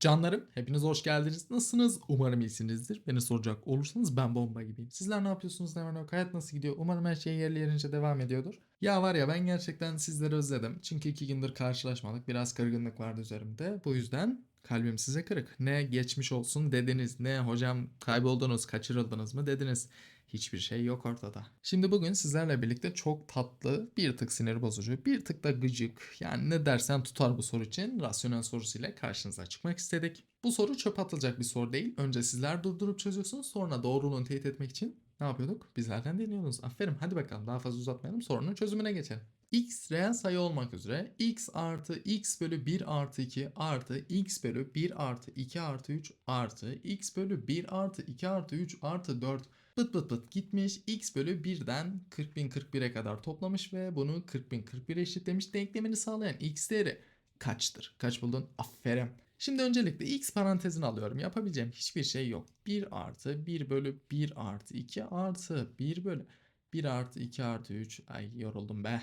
Canlarım hepiniz hoş geldiniz. Nasılsınız? Umarım iyisinizdir. Beni soracak olursanız ben bomba gibiyim. Sizler ne yapıyorsunuz? Ne var ne yok? Hayat nasıl gidiyor? Umarım her şey yerli yerince devam ediyordur. Ya var ya ben gerçekten sizleri özledim. Çünkü iki gündür karşılaşmadık. Biraz kırgınlık vardı üzerimde. Bu yüzden kalbim size kırık. Ne geçmiş olsun dediniz. Ne hocam kayboldunuz, kaçırıldınız mı dediniz. Hiçbir şey yok ortada. Şimdi bugün sizlerle birlikte çok tatlı, bir tık sinir bozucu, bir tık da gıcık, yani ne dersen tutar bu soru için rasyonel sorusuyla karşınıza çıkmak istedik. Bu soru çöp atılacak bir soru değil. Önce sizler durdurup çözüyorsunuz, sonra doğruluğunu teyit etmek için ne yapıyorduk? Bizlerden dinliyordunuz. Aferin hadi bakalım daha fazla uzatmayalım sorunun çözümüne geçelim. X reel sayı olmak üzere x artı x bölü 1 artı 2 artı x bölü 1 artı 2 artı 3 artı x bölü 1 artı 2 artı 3 artı 4 Bıt bıt bıt gitmiş x bölü 1'den 40.041'e kadar toplamış ve bunu 40.041'e eşitlemiş. Denklemini sağlayan x değeri kaçtır? Kaç buldun? Aferin. Şimdi öncelikle x parantezini alıyorum. Yapabileceğim hiçbir şey yok. 1 artı 1 bölü 1 artı 2 artı 1 bölü 1 artı 2 artı 3. Ay yoruldum be.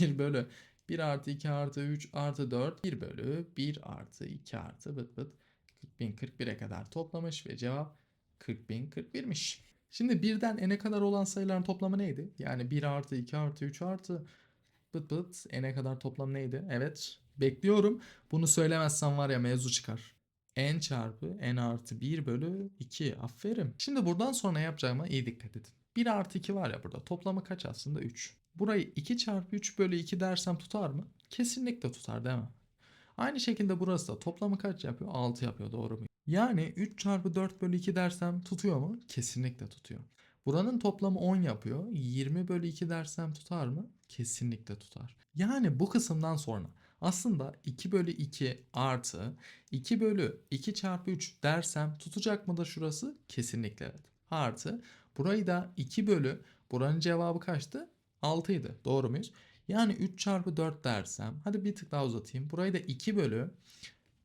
1 bölü 1 artı 2 artı 3 artı 4. 1 bölü 1 artı 2 artı bıt bıt 40.041'e kadar toplamış ve cevap 40.041'miş. Şimdi birden n'e kadar olan sayıların toplamı neydi? Yani 1 artı 2 artı 3 artı bıt bıt n'e kadar toplam neydi? Evet bekliyorum. Bunu söylemezsem var ya mevzu çıkar. n çarpı n artı 1 bölü 2. Aferin. Şimdi buradan sonra yapacağıma iyi dikkat edin. 1 artı 2 var ya burada. Toplamı kaç aslında? 3. Burayı 2 çarpı 3 bölü 2 dersem tutar mı? Kesinlikle tutar değil mi? Aynı şekilde burası da toplamı kaç yapıyor? 6 yapıyor doğru mu? Yani 3 çarpı 4 bölü 2 dersem tutuyor mu? Kesinlikle tutuyor. Buranın toplamı 10 yapıyor. 20 bölü 2 dersem tutar mı? Kesinlikle tutar. Yani bu kısımdan sonra aslında 2 bölü 2 artı 2 bölü 2 çarpı 3 dersem tutacak mıdır şurası? Kesinlikle evet. Artı burayı da 2 bölü buranın cevabı kaçtı? 6 idi. Doğru muyuz? Yani 3 çarpı 4 dersem hadi bir tık daha uzatayım. Burayı da 2 bölü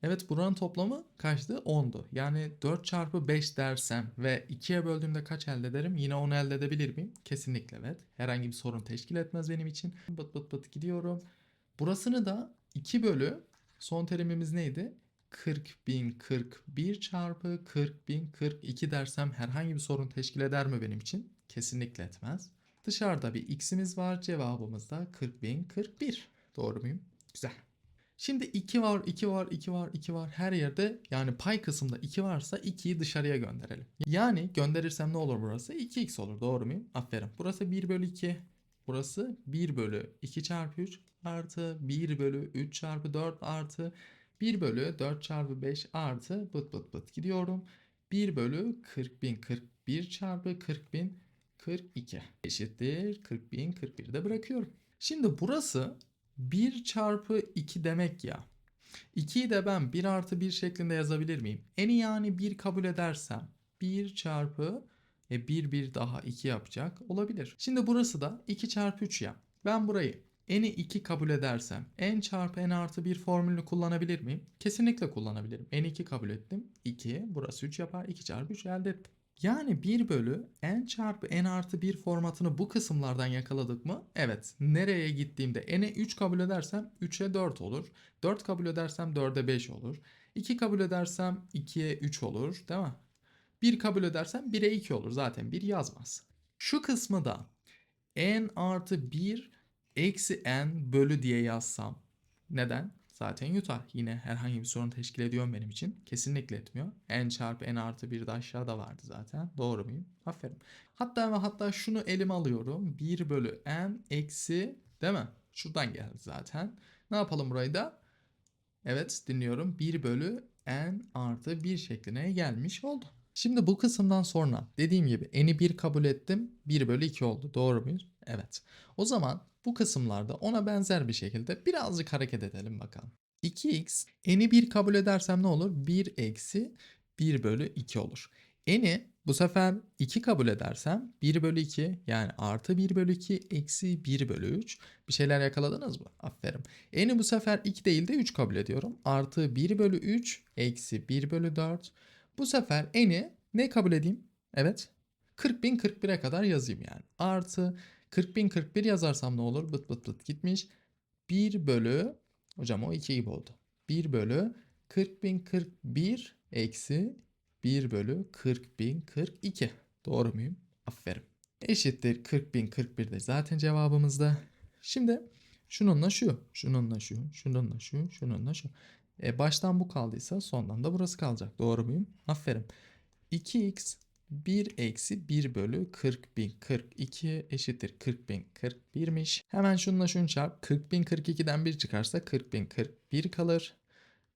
Evet buranın toplamı kaçtı? 10'du. Yani 4 çarpı 5 dersem ve 2'ye böldüğümde kaç elde ederim? Yine 10 elde edebilir miyim? Kesinlikle evet. Herhangi bir sorun teşkil etmez benim için. Bıt bıt bıt gidiyorum. Burasını da 2 bölü son terimimiz neydi? 40.041 çarpı 40.042 dersem herhangi bir sorun teşkil eder mi benim için? Kesinlikle etmez. Dışarıda bir x'imiz var. Cevabımız da 40.041. Doğru muyum? Güzel. Şimdi 2 var, 2 var, 2 var, 2 var. Her yerde yani pay kısımda 2 varsa 2'yi dışarıya gönderelim. Yani gönderirsem ne olur burası? 2x olur. Doğru muyum? Aferin. Burası 1 bölü 2. Burası 1 bölü 2 çarpı 3 artı 1 bölü 3 çarpı 4 artı 1 bölü 4 çarpı 5 artı bıt bıt bıt gidiyorum. 1 bölü 40.041 çarpı 40.042 eşittir 40.041 de bırakıyorum. Şimdi burası 1 çarpı 2 demek ya. 2'yi de ben 1 artı 1 şeklinde yazabilir miyim? Eni yani 1 kabul edersem 1 çarpı e 1 1 daha 2 yapacak olabilir. Şimdi burası da 2 çarpı 3 ya. Ben burayı n'i 2 kabul edersem n çarpı n artı 1 formülünü kullanabilir miyim? Kesinlikle kullanabilirim. n 2 kabul ettim. 2 burası 3 yapar. 2 çarpı 3 elde ettim. Yani 1 bölü n çarpı n artı 1 formatını bu kısımlardan yakaladık mı? Evet. Nereye gittiğimde n'e 3 kabul edersem 3'e 4 olur. 4 kabul edersem 4'e 5 olur. 2 kabul edersem 2'ye 3 olur değil mi? 1 kabul edersem 1'e 2 olur. Zaten 1 yazmaz. Şu kısmı da n artı 1 eksi n bölü diye yazsam. Neden? Zaten yutar. Yine herhangi bir sorun teşkil ediyor benim için? Kesinlikle etmiyor. n çarpı n artı 1 de aşağıda vardı zaten. Doğru muyum? Aferin. Hatta ve hatta şunu elime alıyorum. 1 bölü n eksi değil mi? Şuradan geldi zaten. Ne yapalım burayı da? Evet dinliyorum. 1 bölü n artı 1 şekline gelmiş oldu. Şimdi bu kısımdan sonra dediğim gibi n'i 1 kabul ettim. 1 bölü 2 oldu. Doğru muyuz? Evet. O zaman bu kısımlarda ona benzer bir şekilde birazcık hareket edelim bakalım. 2x n'i 1 kabul edersem ne olur? 1 eksi 1 bölü 2 olur. N'i bu sefer 2 kabul edersem 1 bölü 2 yani artı 1 bölü 2 eksi 1 bölü 3. Bir şeyler yakaladınız mı? Aferin. N'i bu sefer 2 değil de 3 kabul ediyorum. Artı 1 bölü 3 eksi 1 bölü 4. Bu sefer n'i ne kabul edeyim? Evet. 40.041'e kadar yazayım yani. Artı 40.041 yazarsam ne olur? Bıt bıt bıt gitmiş. 1 bölü hocam o 2 gibi oldu. 1 bölü 40.041 eksi 1 bölü 40.042. Doğru muyum? Aferin. Eşittir 40.041 de zaten cevabımızda. Şimdi şununla şu, şununla şu, şununla şu, şununla şu. E baştan bu kaldıysa sondan da burası kalacak. Doğru muyum? Aferin. 2x 1 eksi 1 bölü 40.042 eşittir 40.041'miş. Hemen şununla şunu çarp. 40.042'den 1 çıkarsa 40.041 kalır.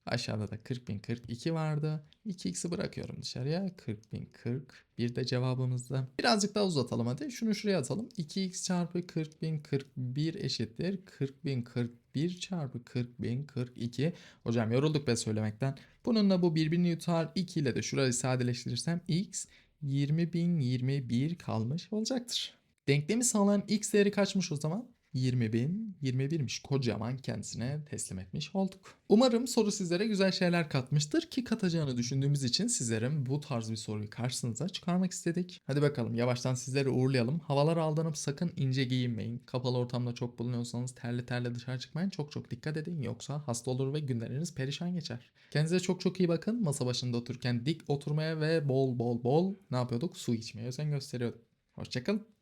Aşağıda da 40.042 vardı. 2x'i bırakıyorum dışarıya. 40.041 de cevabımızda. Birazcık daha uzatalım hadi. Şunu şuraya atalım. 2x çarpı 40.041 eşittir. 40.041 çarpı 40.042. Hocam yorulduk be söylemekten. Bununla bu birbirini yutar. 2 ile de şurayı sadeleştirirsem x 20.021 kalmış olacaktır. Denklemi sağlayan x değeri kaçmış o zaman? 20.021'miş. Kocaman kendisine teslim etmiş olduk. Umarım soru sizlere güzel şeyler katmıştır ki katacağını düşündüğümüz için sizlerin bu tarz bir soruyu karşınıza çıkarmak istedik. Hadi bakalım yavaştan sizleri uğurlayalım. Havalara aldanıp sakın ince giyinmeyin. Kapalı ortamda çok bulunuyorsanız terli terli dışarı çıkmayın. Çok çok dikkat edin yoksa hasta olur ve günleriniz perişan geçer. Kendinize çok çok iyi bakın. Masa başında otururken dik oturmaya ve bol bol bol ne yapıyorduk? Su içmeye özen gösteriyorduk. Hoşçakalın.